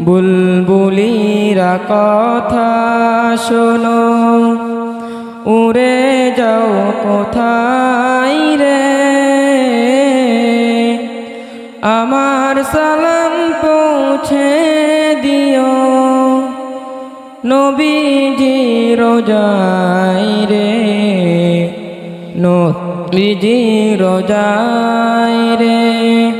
বুলবুলিরা কথা শোনো। উড়ে যাও কোথায় রে? আমার সালাম পৌঁছে দিও। নবীজি রোজাই রে। নবীজি রোজাই রে।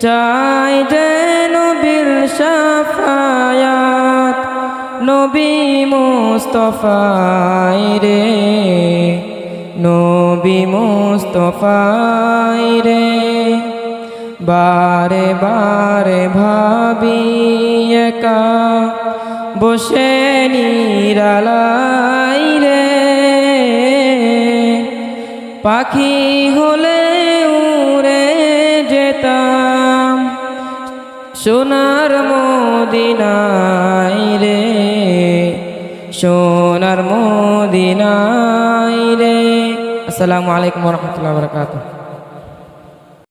চাই যে নবীর সাফায়াত, নবী মুস্তফাই রে, নবী মুস্তফাই রে। বারে বারে ভাবি একা, বসে নিরালাই রে। পাখি হলে সোনার মদিনাই রে সোনার মদিনাই রে। আসসালামু আলাইকুম রহমতুল্লাহ বরকাতুহ।